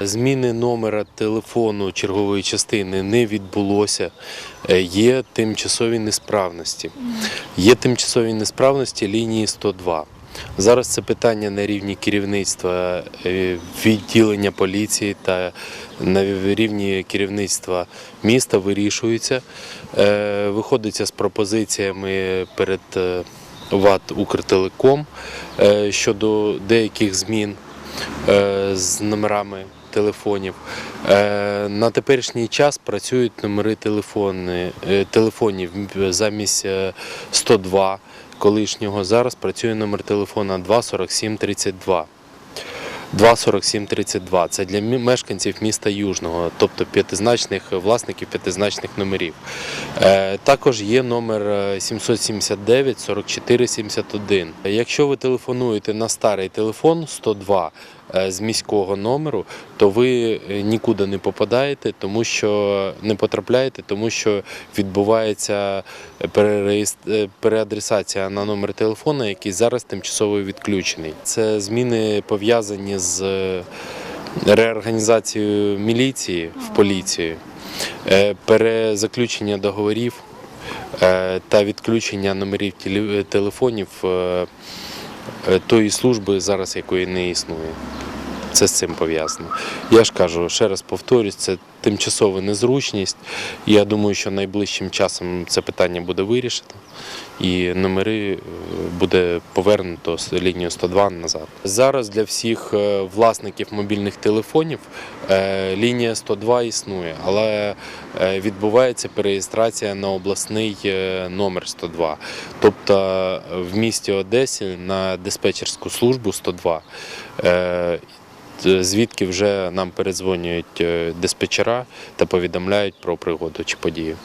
Зміни номера телефону чергової частини не відбулося. Е, Є тимчасові несправності. Є тимчасові несправності лінії 102. Зараз це питання на рівні керівництва е, відділення поліції та на рівні керівництва міста вирішується. Е, Виходиться з пропозиціями перед ВАТ Укртелеком щодо деяких змін з номерами телефонів. Е, На теперішній час працюють номери е, телефонів замість е, 102 колишнього. Зараз працює номер телефона 24732. 24732. Це для мешканців міста Южного, тобто п'ятизначних власників п'ятизначних номерів. Е, Також є номер е, 779 44 71. Якщо ви телефонуєте на старий телефон 102 е, з міського номеру, то ви е, нікуди не попадаєте, тому що не потрапляєте, тому що відбувається е, переадресація на номер телефона, який зараз тимчасово відключений. Це зміни пов'язані з е, реорганізацією міліції в поліцію, е, перезаключення договорів е, та відключення номерів телефонів е, е, тої служби, зараз якої не існує. Це з цим пов'язано. Я ж кажу, ще раз повторюсь, це тимчасова незручність. Я думаю, що найближчим часом це питання буде вирішено і номери е, буде повернуто з лінію 102 назад. Зараз для всіх е, власників мобільних телефонів е, лінія 102 існує, але відбувається переєстрація на обласний номер 102. Тобто в місті Одесі на диспетчерську службу 102 е, звідки вже нам передзвонюють е, диспетчера та повідомляють про пригоду чи подію.